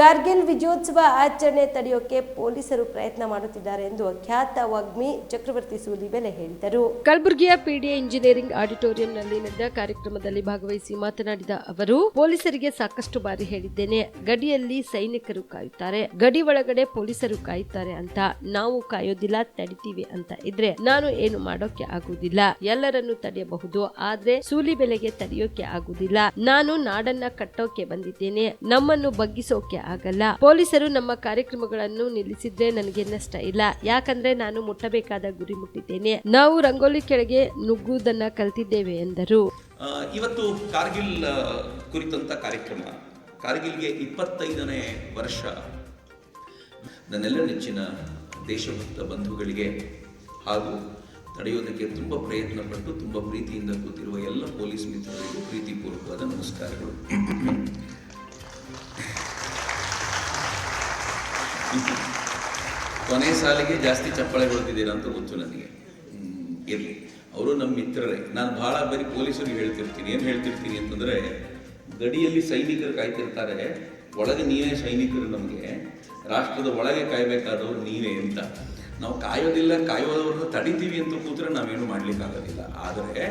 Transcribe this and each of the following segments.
ಕಾರ್ಗಿಲ್ ವಿಜಯೋತ್ಸವ ಆಚರಣೆ ತಡೆಯೋಕೆ ಪೊಲೀಸರು ಪ್ರಯತ್ನ ಮಾಡುತ್ತಿದ್ದಾರೆ ಎಂದು ಖ್ಯಾತ ವಾಗ್ಮಿ ಚಕ್ರವರ್ತಿ ಸೂಲಿಬೆಲೆ ಹೇಳಿದರು. ಕಲಬುರಗಿಯ ಪಿಡಿಎ ಇಂಜಿನಿಯರಿಂಗ್ ಆಡಿಟೋರಿಯಂನಲ್ಲಿ ನಡೆದ ಕಾರ್ಯಕ್ರಮದಲ್ಲಿ ಭಾಗವಹಿಸಿ ಮಾತನಾಡಿದ ಅವರು, ಪೊಲೀಸರಿಗೆ ಸಾಕಷ್ಟು ಬಾರಿ ಹೇಳಿದ್ದೇನೆ, ಗಡಿಯಲ್ಲಿ ಸೈನಿಕರು ಕಾಯುತ್ತಾರೆ, ಗಡಿ ಒಳಗಡೆ ಪೊಲೀಸರು ಕಾಯುತ್ತಾರೆ ಅಂತ, ನಾವು ಕಾಯೋದಿಲ್ಲ, ತಡಿತೀವಿ ಅಂತ ಇದ್ರೆ ನಾನು ಏನು ಮಾಡೋಕೆ ಆಗುವುದಿಲ್ಲ ಎಲ್ಲರನ್ನು ತಡೆಯಬಹುದು, ಆದ್ರೆ ಸೂಲಿ ಬೆಲೆಗೆ ತಡೆಯೋಕೆ ಆಗುವುದಿಲ್ಲ ನಾನು ನಾಡನ್ನ ಕಟ್ಟೋಕೆ ಬಂದಿದ್ದೇನೆ, ನಮ್ಮನ್ನು ಬಗ್ಗಿಸೋಕೆ ಆಗಲ್ಲ. ಪೊಲೀಸರು ನಮ್ಮ ಕಾರ್ಯಕ್ರಮಗಳನ್ನು ನಿಲ್ಲಿಸಿದ್ರೆ ನನಗೆ ನಷ್ಟ ಇಲ್ಲ. ಯಾಕಂದ್ರೆ ನಾನು ಮುಟ್ಟಬೇಕಾದ ಗುರಿ ಮುಟ್ಟಿದ್ದೇನೆ. ನಾವು ರಂಗೋಲಿ ಕೆಳಗೆ ನುಗ್ಗುವುದನ್ನ ಕಲ್ತಿದ್ದೇವೆ ಎಂದರು. ಇವತ್ತು ಕಾರ್ಗಿಲ್ ಕುರಿತಂತ ಕಾರ್ಯಕ್ರಮ. ಕಾರ್ಗಿಲ್ಗೆ ಇಪ್ಪತ್ತೈದನೇ ವರ್ಷ. ನನ್ನೆಲ್ಲ ನೆಚ್ಚಿನ ದೇಶಭಕ್ತ ಬಂಧುಗಳಿಗೆ ಹಾಗೂ ತಡೆಯೋದಕ್ಕೆ ತುಂಬ ಪ್ರಯತ್ನ ಪಟ್ಟು ತುಂಬ ಪ್ರೀತಿಯಿಂದ ಕೂತಿರುವ ಎಲ್ಲ ಪೊಲೀಸ್ ಮಿತ್ರರಿಗೂ ಪ್ರೀತಿಪೂರ್ವಕವಾದ ನಮಸ್ಕಾರಗಳು. ಕೊನೆ ಸಾಲಿಗೆ ಜಾಸ್ತಿ ಚಪ್ಪಾಳೆ ಅಂತ ಗೊತ್ತು ನನಗೆ. ಇರಲಿ. ಅವರು ನಮ್ಮ ಮಿತ್ರರೇ. ನಾನು ಭಾಳ ಬರೀ ಪೊಲೀಸರಿಗೆ ಹೇಳ್ತಿರ್ತೀನಿ. ಏನು ಹೇಳ್ತಿರ್ತೀನಿ ಅಂತಂದರೆ, ಗಡಿಯಲ್ಲಿ ಸೈನಿಕರು ಕಾಯ್ತಿರ್ತಾರೆ. ಒಳಗೆ ನೀವೇ ಸೈನಿಕರು ನಮಗೆ. ರಾಷ್ಟ್ರದ ಒಳಗೆ ಕಾಯಬೇಕಾದವರು ನೀವೇ ಅಂತ. ನಾವು ಕಾಯೋದಿಲ್ಲ ಕಾಯೋದವ್ರನ್ನ ತಡಿತೀವಿ ಅಂತ ಕೂತ್ರೆ ನಾವೇನು ಮಾಡ್ಲಿಕ್ಕಾಗೋದಿಲ್ಲ. ಆದರೆ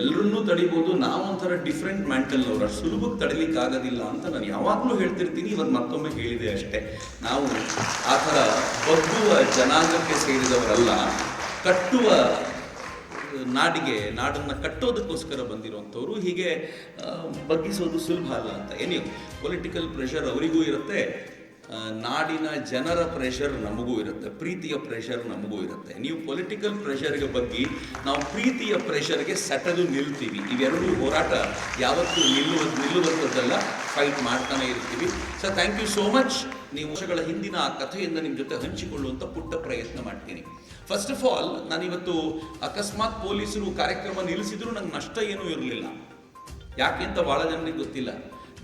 ಎಲ್ಲರನ್ನೂ ತಡಿಬೋದು ನಾವು ಒಂಥರ ಡಿಫ್ರೆಂಟ್ ಮ್ಯಾಂಟಲ್ನವ್ರು ಅವರ ಸುಲಭಕ್ಕೆ ತಡಿಲಿಕ್ಕಾಗೋದಿಲ್ಲ ಅಂತ ನಾನು ಯಾವಾಗಲೂ ಹೇಳ್ತಿರ್ತೀನಿ. ಇವತ್ತು ಮತ್ತೊಮ್ಮೆ ಹೇಳಿದೆ ಅಷ್ಟೇ. ನಾವು ಆ ಥರ ಬಗ್ಗುವ ಜನಾಂಗಕ್ಕೆ ಸೇರಿದವರಲ್ಲ, ಕಟ್ಟುವ ನಾಡಿಗೆ, ನಾಡನ್ನು ಕಟ್ಟೋದಕ್ಕೋಸ್ಕರ ಬಂದಿರುವಂಥವ್ರು ಹೀಗೆ ಬಗ್ಗಿಸೋದು ಸುಲಭ ಅಲ್ಲ ಅಂತ. ಏನೇ ಪೊಲಿಟಿಕಲ್ ಪ್ರೆಷರ್ ಅವರಿಗೂ ಇರುತ್ತೆ. ನಾಡಿನ ಜನರ ಪ್ರೆಷರ್ ನಮಗೂ ಇರುತ್ತೆ, ಪ್ರೀತಿಯ ಪ್ರೆಷರ್ ನಮಗೂ ಇರುತ್ತೆ. ನೀವು ಪೊಲಿಟಿಕಲ್ ಪ್ರೆಷರ್ಗೆ ಬಗ್ಗೆ, ನಾವು ಪ್ರೀತಿಯ ಪ್ರೆಷರ್ಗೆ ಸೆಟದು ನಿಲ್ತೀವಿ. ಇವೆರಡೂ ಹೋರಾಟ ಯಾವತ್ತೂ ನಿಲ್ಲುವ ನಿಲ್ಲುವಂಥದ್ದೆಲ್ಲ ಫೈಟ್ ಮಾಡ್ತಾನೆ ಇರ್ತೀವಿ. Sir thank you so much ನೀವು ವರ್ಷಗಳ ಹಿಂದಿನ ಆ ಕಥೆಯಿಂದ ನಿಮ್ಮ ಜೊತೆ ಹಂಚಿಕೊಳ್ಳುವಂಥ ಪುಟ್ಟ ಪ್ರಯತ್ನ ಮಾಡ್ತೀನಿ. ಫಸ್ಟ್ ಆಫ್ ಆಲ್ ನಾನಿವತ್ತು ಅಕಸ್ಮಾತ್ ಪೊಲೀಸರು ಕಾರ್ಯಕ್ರಮ ನಿಲ್ಲಿಸಿದ್ರು ನಂಗೆ ನಷ್ಟ ಏನೂ ಇರಲಿಲ್ಲ. ಯಾಕೆ ಅಂತ ಭಾಳ ಜನರಿಗೆ ಗೊತ್ತಿಲ್ಲ.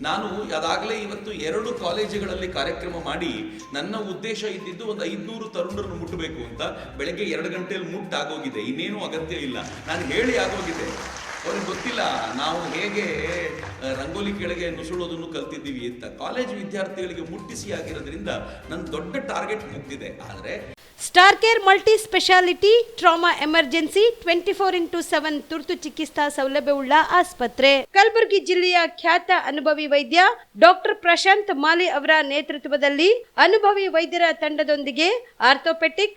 ನಾನು ಅದಾಗಲೇ ಇವತ್ತು ಎರಡು ಕಾಲೇಜುಗಳಲ್ಲಿ ಕಾರ್ಯಕ್ರಮ ಮಾಡಿ ನನ್ನ ಉದ್ದೇಶ ಇದ್ದಿದ್ದು ಒಂದು ಐದುನೂರು ತರುಣರನ್ನು ಮುಟ್ಟಬೇಕು ಅಂತ ಬೆಳಗ್ಗೆ ಎರಡು ಗಂಟೆಯಲ್ಲಿ ಮುಟ್ಟಾಗೋಗಿದೆ. ಇನ್ನೇನು ಅಗತ್ಯ ಇಲ್ಲ. ನಾನು ಹೇಳಿ ಆಗೋಗಿದೆ. ಅವ್ರಿಗೆ ಗೊತ್ತಿಲ್ಲ. ನಾವು ಹೇಗೆ ರಂಗೋಲಿ ಕೆಳಗೆ ನುಸುಳೋದನ್ನು ಕಲ್ತಿದ್ದೀವಿ ಅಂತ. ಕಾಲೇಜ್ ವಿದ್ಯಾರ್ಥಿಗಳಿಗೆ ಮುಟ್ಟಿಸಿ ಆಗಿರೋದ್ರಿಂದ ನನ್ನ ದೊಡ್ಡ ಟಾರ್ಗೆಟ್ ಮುಗ್ದಿದೆ. ಆದರೆ Star Care multi speciality trauma emergency twenty four into seven ತುರ್ತು ಚಿಕಿತ್ಸಾ ಸೌಲಭ್ಯವುಳ್ಳ ಆಸ್ಪತ್ರೆ. ಕಲಬುರಗಿ ಜಿಲ್ಲೆಯ ಖ್ಯಾತ ಅನುಭವಿ ವೈದ್ಯ ಡಾಕ್ಟರ್ ಪ್ರಶಾಂತ್ ಮಾಲಿ ಅವರ ನೇತೃತ್ವದಲ್ಲಿ ಅನುಭವಿ ವೈದ್ಯರ ತಂಡದೊಂದಿಗೆ orthopaedic